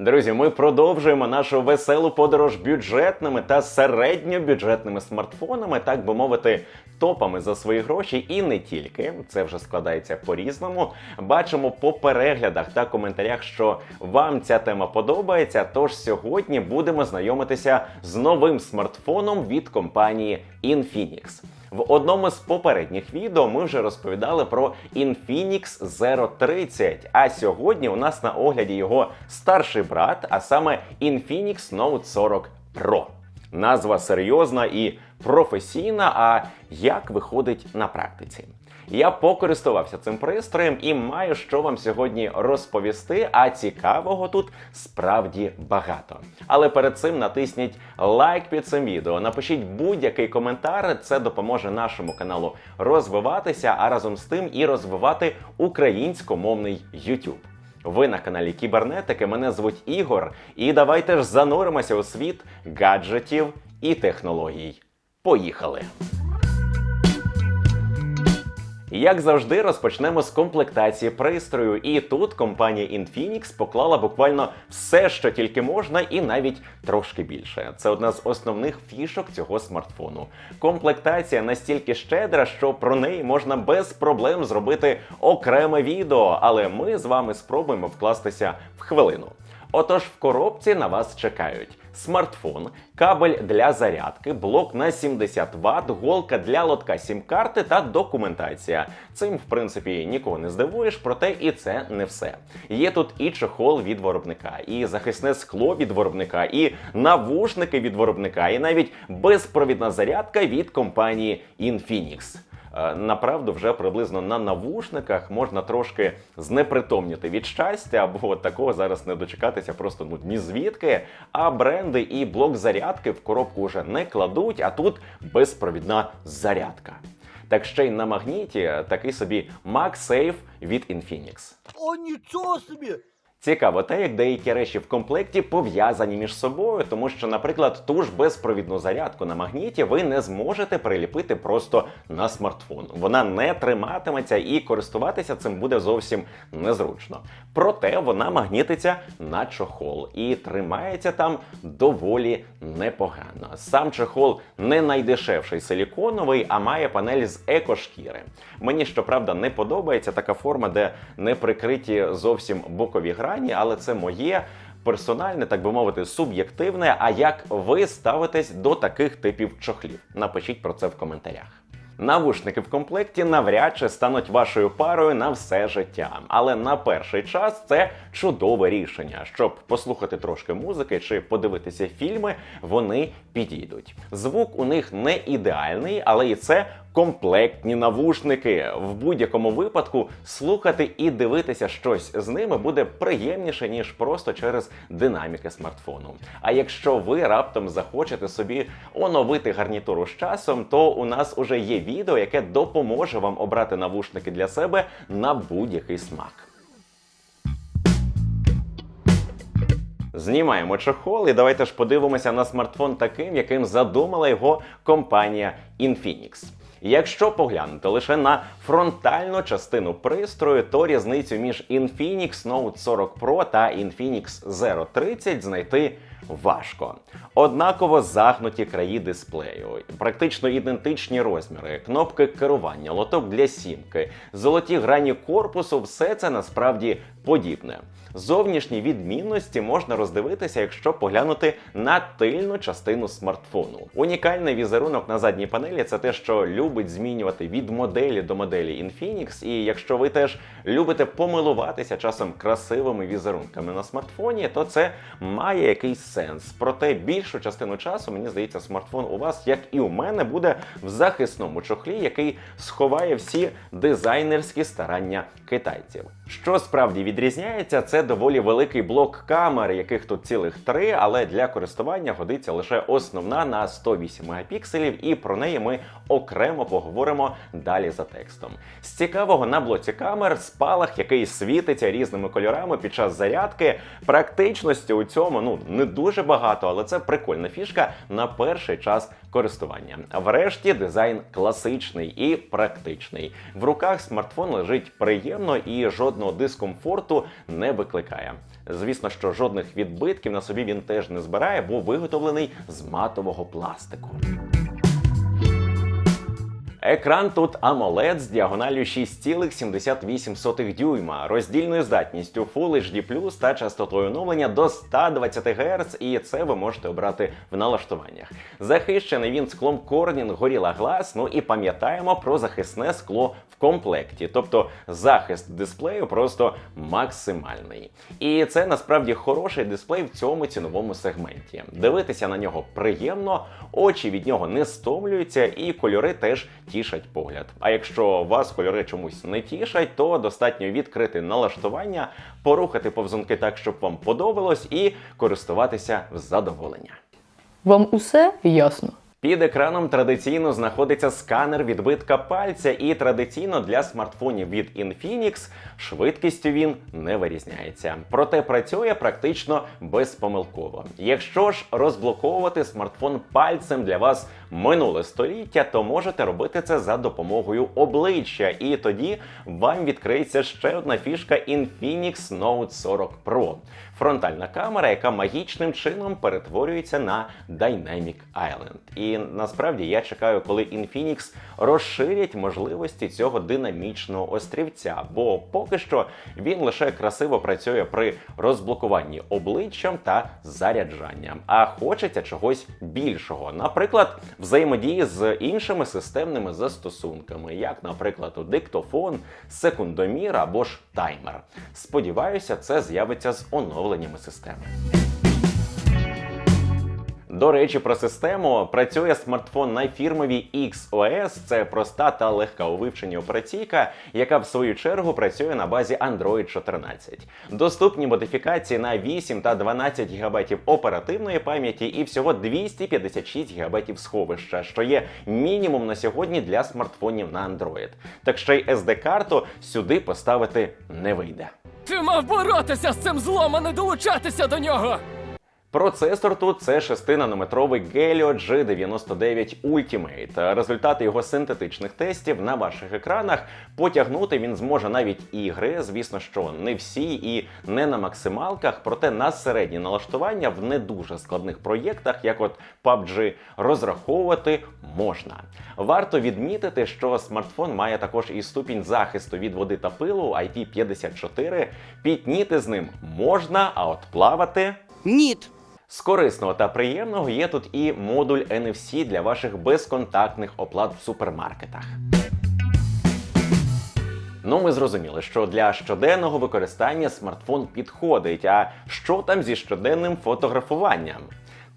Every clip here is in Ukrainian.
Друзі, ми продовжуємо нашу веселу подорож бюджетними та середньобюджетними смартфонами, так би мовити, топами за свої гроші, і не тільки це вже складається по-різному. Бачимо по переглядах та коментарях, що вам ця тема подобається. Тож сьогодні будемо знайомитися з новим смартфоном від компанії Infinix. В одному з попередніх відео ми вже розповідали про Infinix Zero 30, а сьогодні у нас на огляді його старший брат, а саме Infinix Note 40 Pro. Назва серйозна і професійна. А як виходить на практиці? Я покористувався цим пристроєм і маю що вам сьогодні розповісти. А цікавого тут справді багато. Але перед цим натисніть лайк під цим відео, напишіть будь-який коментар. Це допоможе нашому каналу розвиватися, а разом з тим і розвивати українськомовний YouTube. Ви на каналі Кібернетики. Мене звуть Ігор, і давайте ж зануримося у світ гаджетів і технологій. Поїхали! Як завжди, розпочнемо з комплектації пристрою. І тут компанія Infinix поклала буквально все, що тільки можна, і навіть трошки більше. Це одна з основних фішок цього смартфону. Комплектація настільки щедра, що про неї можна без проблем зробити окреме відео, але ми з вами спробуємо вкластися в хвилину. Отож, в коробці на вас чекають смартфон, кабель для зарядки, блок на 70 Вт, голка для лотка сім-карти та документація. Цим, в принципі, нікого не здивуєш, проте і це не все. Є тут і чохол від виробника, і захисне скло від виробника, і навушники від виробника, і навіть безпровідна зарядка від компанії Infinix. Е, Направду, вже приблизно на навушниках можна трошки знепритомніти від щастя, або такого зараз не дочекатися просто ну ні звідки. А бренди і блок зарядки в коробку вже не кладуть, а тут безпровідна зарядка. Так ще й на магніті такий собі MagSafe від Infinix. О, нічого собі! Цікаво те, як деякі речі в комплекті пов'язані між собою, тому що, наприклад, ту ж безпровідну зарядку на магніті ви не зможете приліпити просто на смартфон. Вона не триматиметься і користуватися цим буде зовсім незручно. Проте вона магнітиться на чохол і тримається там доволі непогано. Сам чохол не найдешевший силіконовий, а має панель з екошкіри. Мені щоправда не подобається така форма, де не прикриті зовсім бокові грані, але це моє. Персональне, так би мовити, суб'єктивне. А як ви ставитесь до таких типів чохлів? Напишіть про це в коментарях. Навушники в комплекті навряд чи стануть вашою парою на все життя. Але на перший час це чудове рішення. Щоб послухати трошки музики чи подивитися фільми, вони підійдуть. Звук у них не ідеальний, але і це комплектні навушники. В будь-якому випадку слухати і дивитися щось з ними буде приємніше, ніж просто через динаміки смартфону. А якщо ви раптом захочете собі оновити гарнітуру з часом, то у нас уже є відео, яке допоможе вам обрати навушники для себе на будь-який смак. Знімаємо чохол і давайте ж подивимося на смартфон таким, яким задумала його компанія Infinix. Якщо поглянути лише на фронтальну частину пристрою, то різницю між Infinix Note 40 Pro та Infinix Zero 30 знайти важко. Однаково загнуті краї дисплею, практично ідентичні розміри, кнопки керування, лоток для сімки, золоті грані корпусу все це насправді подібне. Зовнішні відмінності можна роздивитися, якщо поглянути на тильну частину смартфону. Унікальний візерунок на задній панелі це те, що любить змінювати від моделі до моделі Infinix. І якщо ви теж любите помилуватися часом красивими візерунками на смартфоні, то це має якийсь сенс. Проте більшу частину часу, мені здається, смартфон у вас, як і у мене, буде в захисному чохлі, який сховає всі дизайнерські старання китайців. Що справді відрізняється, це доволі великий блок камер, яких тут цілих три, але для користування годиться лише основна на 108 мегапікселів, і про неї ми окремо поговоримо далі за текстом. З цікавого на блоці камер спалах, який світиться різними кольорами під час зарядки. Практичності у цьому ну не дуже багато, але це прикольна фішка на перший час користування. Врешті дизайн класичний і практичний. В руках смартфон лежить приємно і жодного дискомфорту не викликає. Звісно, що жодних відбитків на собі він теж не збирає, бо виготовлений з матового пластику. Екран тут AMOLED з діагоналлю 6,78 дюйма, роздільною здатністю Full HD+, та частотою оновлення до 120 Гц, і це ви можете обрати в налаштуваннях. Захищений він склом Corning Gorilla Glass, ну і пам'ятаємо про захисне скло в комплекті, тобто захист дисплею просто максимальний. І це насправді хороший дисплей в цьому ціновому сегменті. Дивитися на нього приємно, очі від нього не стомлюються, і кольори теж тішать погляд. А якщо вас кольори чомусь не тішать, то достатньо відкрити налаштування, порухати повзунки так, щоб вам подобалось, і користуватися в задоволення. Вам усе ясно? Під екраном традиційно знаходиться сканер відбитка пальця, і традиційно для смартфонів від Infinix швидкістю він не вирізняється. Проте працює практично безпомилково. Якщо ж розблоковувати смартфон пальцем для вас минуле століття, то можете робити це за допомогою обличчя, і тоді вам відкриється ще одна фішка Infinix Note 40 Pro. Фронтальна камера, яка магічним чином перетворюється на Dynamic Island. І насправді я чекаю, коли Infinix розширять можливості цього динамічного острівця, бо поки що він лише красиво працює при розблокуванні обличчям та заряджанням. А хочеться чогось більшого, наприклад, взаємодії з іншими системними застосунками, як, наприклад, у диктофон, секундомір або ж таймер. Сподіваюся, це з'явиться з оновленнями системи. До речі, про систему працює смартфон на фірмовій XOS. Це проста та легка у вивченні операційка, яка в свою чергу працює на базі Android 14. Доступні модифікації на 8 та 12 ГБ оперативної пам'яті і всього 256 ГБ сховища, що є мінімум на сьогодні для смартфонів на Android. Так ще й SD-карту сюди поставити не вийде. Ти мав боротися з цим злом, а не долучатися до нього! Процесор тут це 6-нанометровий Helio G99 Ultimate. Результати його синтетичних тестів на ваших екранах потягнути він зможе навіть ігри. Звісно, що не всі і не на максималках, проте на середні налаштування в не дуже складних проєктах, як от PUBG, розраховувати можна. Варто відмітити, що смартфон має також і ступінь захисту від води та пилу IP54. Пітніти з ним можна, а от плавати. Ніт. З корисного та приємного є тут і модуль NFC для ваших безконтактних оплат в супермаркетах. Ну, ми зрозуміли, що для щоденного використання смартфон підходить. А що там зі щоденним фотографуванням?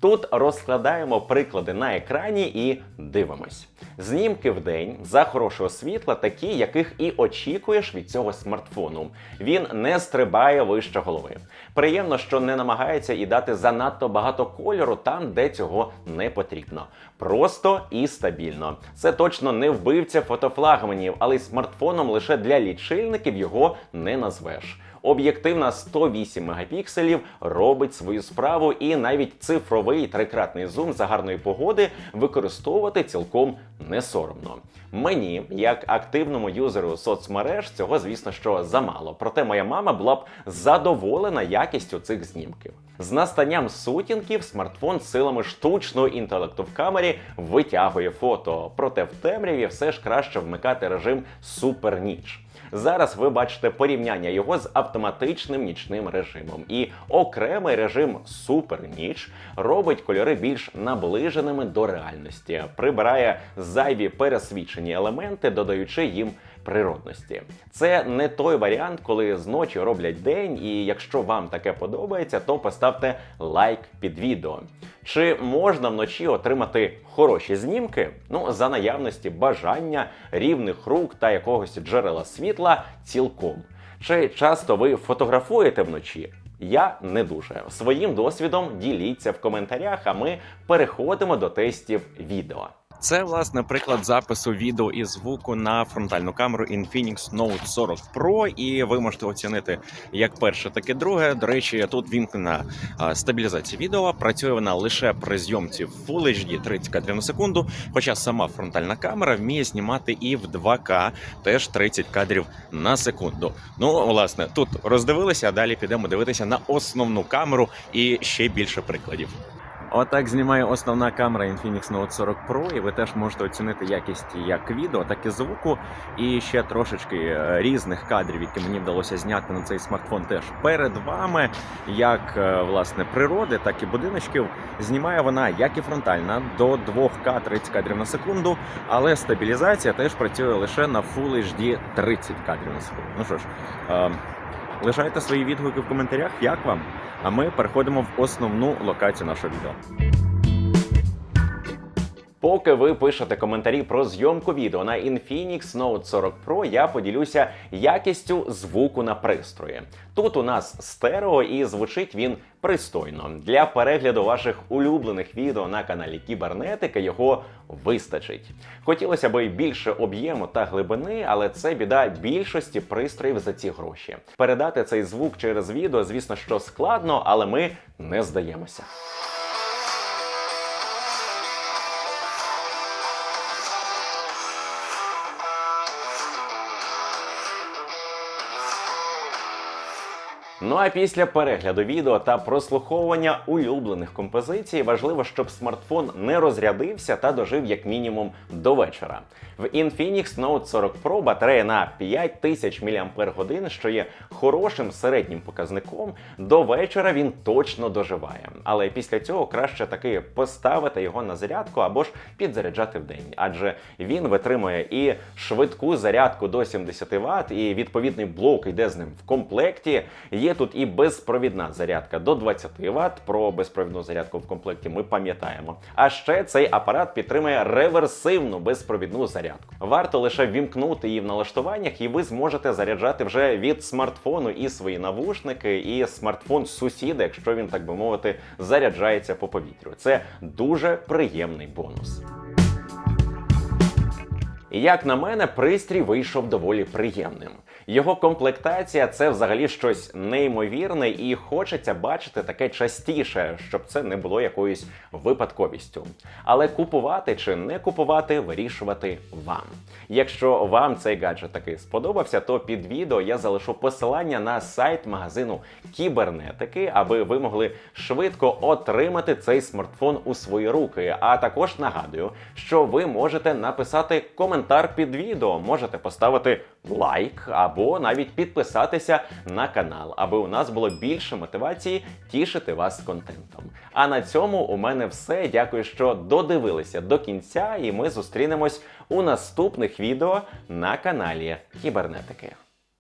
Тут розкладаємо приклади на екрані і дивимось. Знімки в день за хорошого світла, такі, яких і очікуєш від цього смартфону. Він не стрибає вище голови. Приємно, що не намагається і дати занадто багато кольору там, де цього не потрібно. Просто і стабільно. Це точно не вбивця фотофлагманів, але й смартфоном лише для лічильників його не назвеш. Об'єктив на 108 мегапікселів робить свою справу, і навіть цифровий трикратний зум за гарної погоди використовувати цілком не соромно. Мені, як активному юзеру соцмереж, цього звісно що замало. Проте моя мама була б задоволена якістю цих знімків. З настанням сутінків смартфон силами штучного інтелекту в камері витягує фото. Проте в темряві все ж краще вмикати режим суперніч. Зараз ви бачите порівняння його з автоматичним нічним режимом. І окремий режим суперніч робить кольори більш наближеними до реальності, прибирає зайві пересвічені елементи, додаючи їм природності. Це не той варіант, коли зночі роблять день, і якщо вам таке подобається, то поставте лайк під відео. Чи можна вночі отримати хороші знімки? Ну, за наявності бажання, рівних рук та якогось джерела світла цілком. Чи часто ви фотографуєте вночі? Я не дуже. Своїм досвідом діліться в коментарях, а ми переходимо до тестів відео. Це власне приклад запису відео і звуку на фронтальну камеру Infinix Note 40 Pro, і ви можете оцінити як перше, так і друге. До речі, тут вімкнена стабілізація відео. Працює вона лише при зйомці в Full HD 30 кадрів на секунду. Хоча сама фронтальна камера вміє знімати і в 2К, теж 30 кадрів на секунду. Ну, власне, тут роздивилися, а далі підемо дивитися на основну камеру і ще більше прикладів. Отак знімає основна камера Infinix Note 40 Pro, і ви теж можете оцінити якість як відео, так і звуку. І ще трошечки е, різних кадрів, які мені вдалося зняти на цей смартфон, теж перед вами, як е, власне природи, так і будиночків. Знімає вона як і фронтальна до 2К 30 кадрів на секунду, але стабілізація теж працює лише на Full HD 30 кадрів на секунду. Ну що ж. е, Лишайте свої відгуки в коментарях, як вам. А ми переходимо в основну локацію нашого відео. Поки ви пишете коментарі про зйомку відео на Infinix Note 40 Pro, я поділюся якістю звуку на пристрої. Тут у нас стерео і звучить він пристойно. Для перегляду ваших улюблених відео на каналі Кібернетика його вистачить. Хотілося б більше об'єму та глибини, але це біда більшості пристроїв за ці гроші. Передати цей звук через відео, звісно, що складно, але ми не здаємося. Ну а після перегляду відео та прослуховування улюблених композицій важливо, щоб смартфон не розрядився та дожив як мінімум до вечора. В Infinix Note 40 Pro батарея на 5000 мАч, що є хорошим середнім показником. До вечора він точно доживає. Але після цього краще таки поставити його на зарядку або ж підзаряджати в день, адже він витримує і швидку зарядку до 70 Вт, і відповідний блок йде з ним в комплекті. Є тут і безпровідна зарядка до 20 Вт. Про безпровідну зарядку в комплекті ми пам'ятаємо. А ще цей апарат підтримує реверсивну безпровідну зарядку. Варто лише вімкнути її в налаштуваннях, і ви зможете заряджати вже від смартфону і свої навушники, і смартфон сусіда, якщо він так би мовити заряджається по повітрю. Це дуже приємний бонус. Як на мене, пристрій вийшов доволі приємним. Його комплектація це взагалі щось неймовірне, і хочеться бачити таке частіше, щоб це не було якоюсь випадковістю. Але купувати чи не купувати, вирішувати вам. Якщо вам цей гаджет таки сподобався, то під відео я залишу посилання на сайт магазину кібернетики, аби ви могли швидко отримати цей смартфон у свої руки. А також нагадую, що ви можете написати коментар під відео, можете поставити лайк або навіть підписатися на канал, аби у нас було більше мотивації тішити вас контентом. А на цьому у мене все. Дякую, що додивилися до кінця, і ми зустрінемось у наступних відео на каналі Кібернетики.